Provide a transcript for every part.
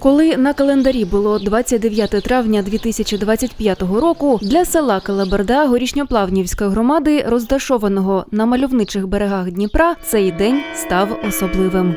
Коли на календарі було 29 травня 2025 року, для села Калаберда Горішньоплавнівської громади, розташованого на мальовничих берегах Дніпра, цей день став особливим.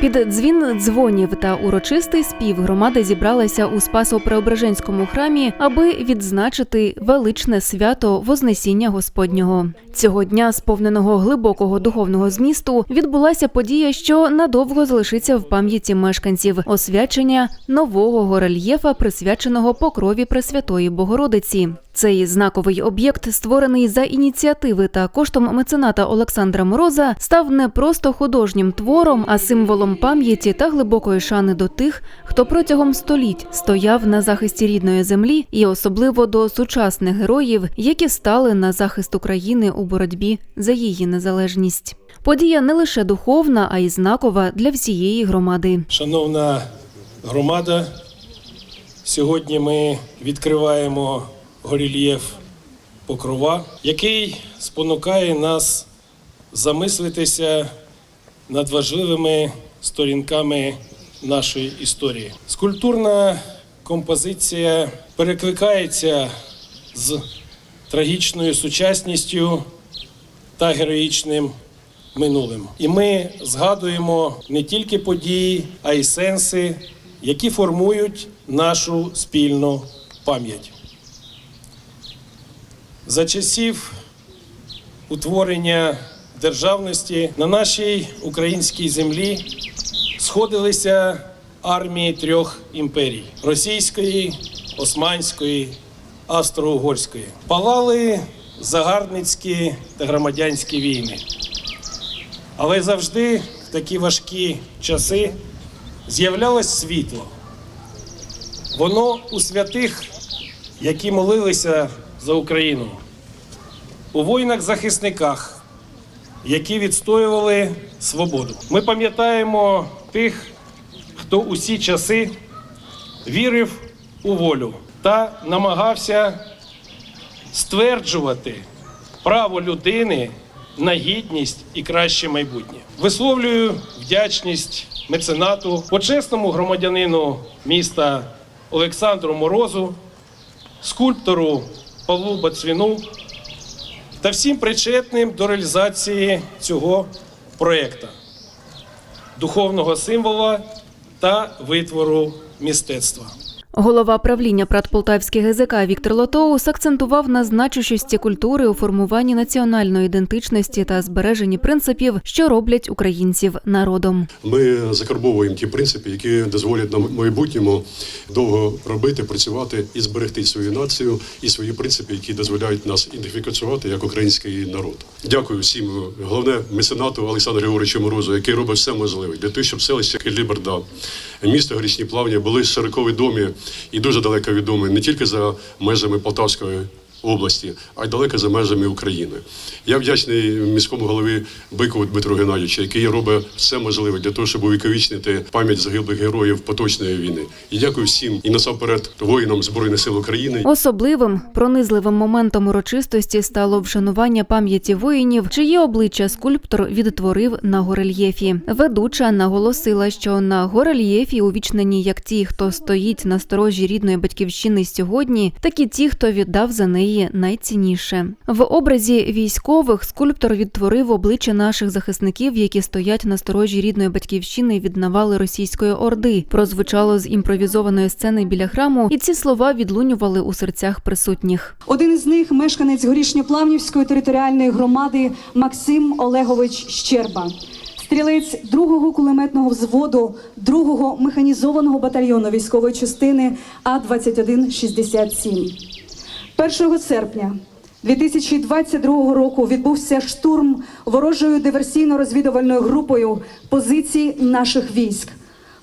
Під дзвін дзвонів та урочистий спів громада зібралася у Спасо-Преображенському храмі, аби відзначити величне свято Вознесіння Господнього. Цього дня, сповненого глибокого духовного змісту, відбулася подія, що надовго залишиться в пам'яті мешканців освячення нового горельєфа, присвяченого покрові Пресвятої Богородиці. Цей знаковий об'єкт, створений за ініціативи та коштом мецената Олександра Мороза, став не просто художнім твором, а символом пам'яті та глибокої шани до тих, хто протягом століть стояв на захисті рідної землі, і особливо до сучасних героїв, які стали на захист України у боротьбі за її незалежність. Подія не лише духовна, а й знакова для всієї громади. Шановна громада, сьогодні ми відкриваємо горельєф Покрова, який спонукає нас замислитися над важливими сторінками нашої історії. Скульптурна композиція перекликається з трагічною сучасністю та героїчним минулим. І ми згадуємо не тільки події, а й сенси, які формують нашу спільну пам'ять. За часів утворення державності на нашій українській землі сходилися армії трьох імперій російської, османської, австро-угорської. Палали загарбницькі та громадянські війни. Але завжди в такі важкі часи з'являлось світло. Воно у святих, які молилися за Україну, у воїнах-захисниках, які відстоювали свободу. Ми пам'ятаємо тих, хто усі часи вірив у волю та намагався стверджувати право людини на гідність і краще майбутнє. Висловлюю вдячність меценату, почесному громадянину міста Олександру Морозу, скульптору Павлу Бацвіну та всім причетним до реалізації цього проєкту, духовного символа та витвору мистецтва. Голова правління Прадполтавських ГЗК Віктор Лотоус акцентував на значущості культури у формуванні національної ідентичності та збереженні принципів, що роблять українців народом. Ми закарбовуємо ті принципи, які дозволять нам майбутньому довго робити, працювати і зберегти свою націю і свої принципи, які дозволяють нас ідентифікувати як український народ. Дякую всім, головне меценату Олександру Григоровичу Морозу, який робить все можливе для того, щоб селище Ліберда, місто Горішні Плавні були широко відомі і дуже далеко відомі не тільки за межами Полтавської області, а й далеко за межами України. Я вдячний міському голові Бикову Дмитру Геннадійовичу, який робить все можливе для того, щоб увіковічнити пам'ять загиблих героїв поточної війни. І дякую всім і насамперед воїнам Збройних сил України. Особливим пронизливим моментом урочистості стало вшанування пам'яті воїнів, чиї обличчя скульптор відтворив на горельєфі. Ведуча наголосила, що на горельєфі увічнені як ті, хто стоїть на сторожі рідної батьківщини сьогодні, так і ті, хто віддав за неї найцінніше. В образі військових скульптор відтворив обличчя наших захисників, які стоять на сторожі рідної батьківщини від навали російської орди. Прозвучало з імпровізованої сцени біля храму, і ці слова відлунювали у серцях присутніх. Один із них мешканець Горішньоплавнівської територіальної громади Максим Олегович Щерба. Стрілець другого кулеметного взводу другого механізованого батальйону військової частини А 2167 1 серпня 2022 року відбувся штурм ворожою диверсійно-розвідувальною групою позицій наших військ.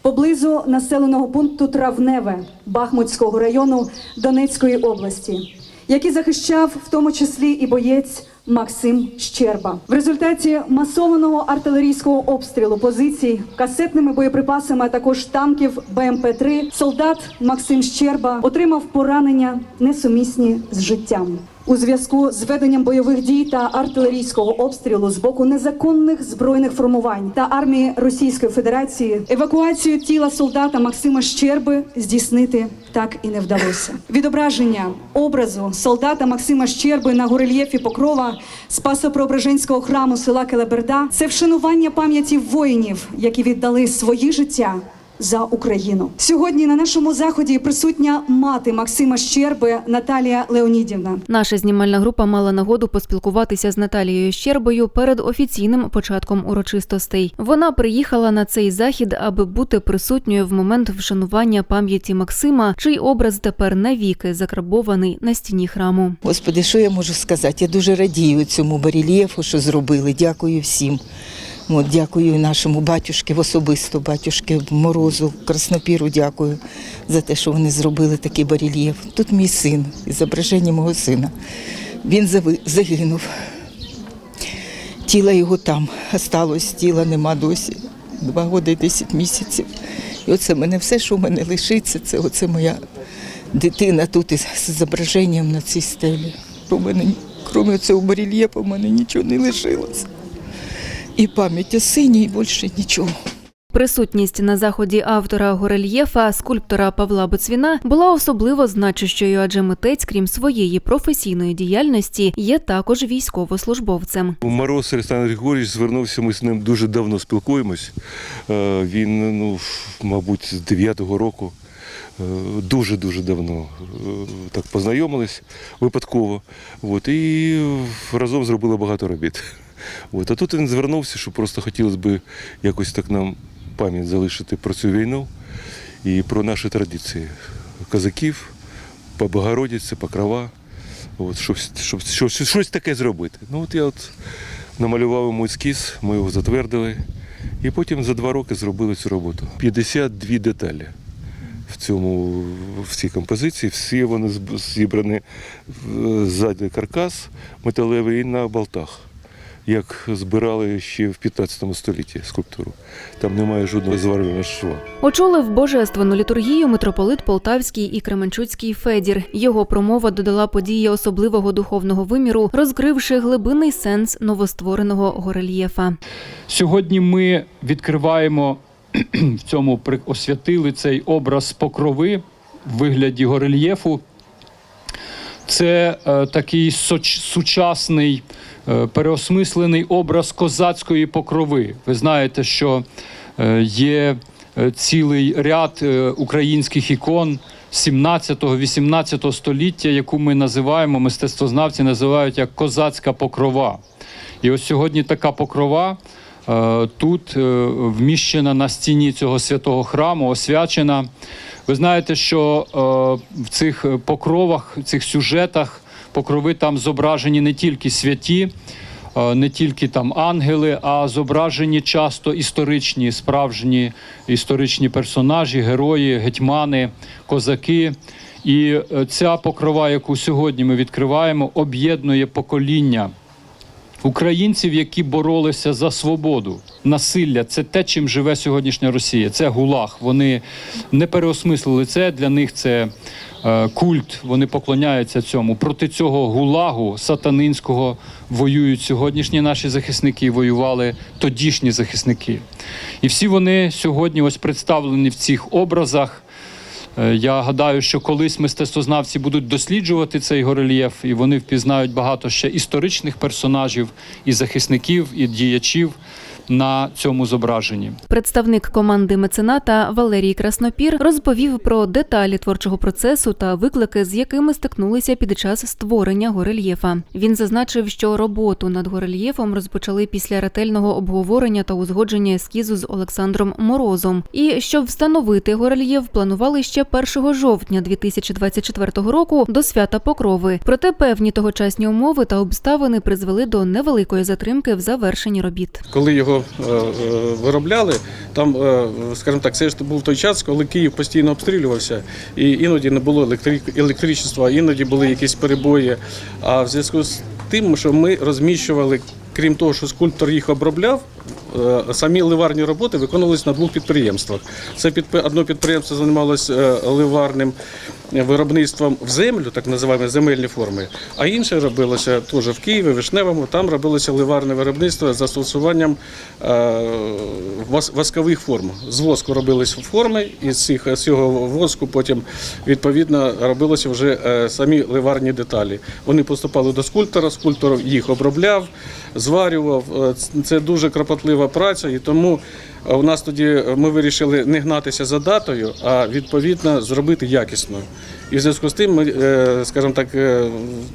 Поблизу населеного пункту Травневе Бахмутського району Донецької області, який захищав в тому числі і боєць Максим Щерба. В результаті масованого артилерійського обстрілу позицій касетними боєприпасами, а також танків БМП-3, солдат Максим Щерба отримав поранення несумісні з життям. У зв'язку з веденням бойових дій та артилерійського обстрілу з боку незаконних збройних формувань та армії Російської Федерації евакуацію тіла солдата Максима Щерби здійснити так і не вдалося. Відображення образу солдата Максима Щерби на горельєфі Покрова Спасо-Преображенського храму села Келеберда це вшанування пам'яті воїнів, які віддали свої життя за Україну. Сьогодні на нашому заході присутня мати Максима Щерби Наталія Леонідівна. Наша знімальна група мала нагоду поспілкуватися з Наталією Щербою перед офіційним початком урочистостей. Вона приїхала на цей захід, аби бути присутньою в момент вшанування пам'яті Максима, чий образ тепер навіки закарбований на стіні храму. Господи, що я можу сказати? Я дуже радію цьому барельєфу, що зробили. Дякую всім. От, дякую нашому батюшки, особисто батюшки Морозу, Краснопіру дякую за те, що вони зробили такий барельєф. Тут мій син, зображення мого сина. Він загинув. Тіло його там осталось, тіла нема досі. Два роки і 10 місяців. І оце мене все, що в мене лишиться, це оце моя дитина тут із зображенням на цій стелі. У мене, крім цього барельєфа, в мене нічого не лишилося. І пам'ять о сині, і більше нічого. Присутність на заході автора горельєфа, скульптора Павла Боцвіна, була особливо значущою, адже митець, крім своєї професійної діяльності, є також військовослужбовцем. Мороз Олександр Григорійович звернувся, ми з ним дуже давно спілкуємось. Е, Він, ну, мабуть, з 9-го року. е, Дуже-дуже давно е, так познайомились випадково. От, і разом зробили багато робіт. От, а тут він звернувся, що просто хотілося б якось так нам пам'ять залишити про цю війну і про наші традиції козаків, по Богородиці, Покрова. От, щоб, щоб, щоб, щось таке зробити. Ну от я от намалював йому ескіз, ми його затвердили. І потім за два роки зробили цю роботу. 52 деталі в цьому в цій композиції. Всі вони зібрані в- ззаді каркас металевий і на болтах. Як збирали ще в 15 столітті скульптуру. Там немає жодного зварювального шва. Очолив божественну літургію митрополит Полтавський і Кременчуцький Федір. Його промова додала події особливого духовного виміру, розкривши глибинний сенс новоствореного горельєфа. Сьогодні ми відкриваємо в цьому при- освятили цей образ покрови в вигляді горельєфу. Це е, такий соч- сучасний е, переосмислений образ козацької покрови. Ви знаєте, що е, є е, цілий ряд е, українських ікон 17-18 століття, яку ми називаємо, мистецтвознавці називають як козацька покрова. І ось сьогодні така покрова е, тут е, вміщена на стіні цього святого храму, освячена. Ви знаєте, що е, в цих покровах, в цих сюжетах покрови там зображені не тільки святі, е, не тільки там ангели, а зображені часто історичні, справжні історичні персонажі, герої, гетьмани, козаки. І е, ця покрова, яку сьогодні ми відкриваємо, об'єднує покоління українців, які боролися за свободу. Насилля це те, чим живе сьогоднішня Росія. Це гулаг. Вони не переосмислили це. Для них це е, культ. Вони поклоняються цьому. Проти цього гулагу сатанинського воюють сьогоднішні наші захисники, воювали тодішні захисники. І всі вони сьогодні ось представлені в цих образах. Е, Я гадаю, що колись мистецтвознавці будуть досліджувати цей горельєф, і вони впізнають багато ще історичних персонажів, і захисників, і діячів на цьому зображенні. Представник команди мецената Валерій Краснопір розповів про деталі творчого процесу та виклики, з якими стикнулися під час створення горельєфа. Він зазначив, що роботу над горельєфом розпочали після ретельного обговорення та узгодження ескізу з Олександром Морозом. І щоб встановити горельєф, планували ще 1 жовтня 2024 року до свята Покрови. Проте певні тогочасні умови та обставини призвели до невеликої затримки в завершенні робіт. коли його е, е, виробляли, там, е, скажімо так, це ж був той час, коли Київ постійно обстрілювався, і іноді не було електрі- електричества, іноді були якісь перебої. А в зв'язку з тим, що ми розміщували. Крім того, що скульптор їх обробляв, самі ливарні роботи виконувалися на двох підприємствах. Це одне підприємство займалося е, ливарним виробництвом в землю, так називаємо земельні форми, а інше робилося теж в Києві, Вишневому. Там робилося ливарне виробництво з застосуванням е, воскових форм. З воску робилися форми, і з цього воску потім відповідно робилося вже е, самі ливарні деталі. Вони поступали до скульптора, скульптор їх обробляв, зварював. Е, Це дуже кропотлива праця, і тому е, у нас тоді е, ми вирішили не гнатися за датою, а відповідно зробити якісно. І в зв'язку з тим, ми, е, скажімо так, е,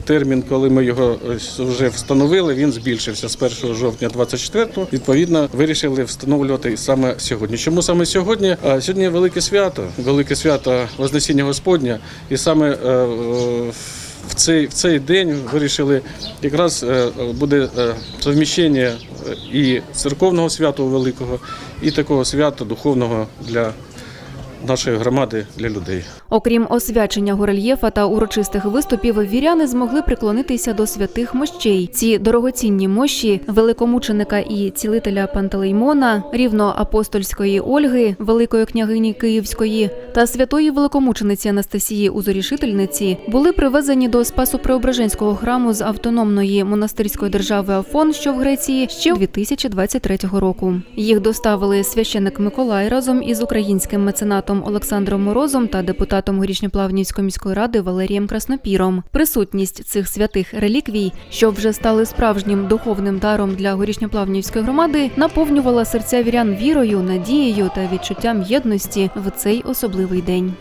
термін, коли ми його е, вже встановили, він збільшився з 1 жовтня 24-го. Відповідно, вирішили встановлювати саме сьогодні. Чому саме сьогодні? А Сьогодні велике свято, велике свято Вознесіння Господня, і саме е, е, в цей, в цей день вирішили якраз е, буде е, совміщення е, і церковного свята великого, і такого свята духовного для нашої громади, для людей. Окрім освячення горельєфа та урочистих виступів, віряни змогли приклонитися до святих мощей. Ці дорогоцінні мощі великомученика і цілителя Пантелеймона, рівноапостольської Ольги, великої княгині Київської та святої великомучениці Анастасії Узорішительниці були привезені до Спасо-Преображенського храму з автономної монастирської держави Афон, що в Греції, ще 2023 року. Їх доставили священик Миколай разом із українським меценатом Олександром Морозом та депутатом Горішньоплавнівської міської ради Валерієм Краснопіром. Присутність цих святих реліквій, що вже стали справжнім духовним даром для горішньоплавнівської громади, наповнювала серця вірян вірою, надією та відчуттям єдності в цей особливий день.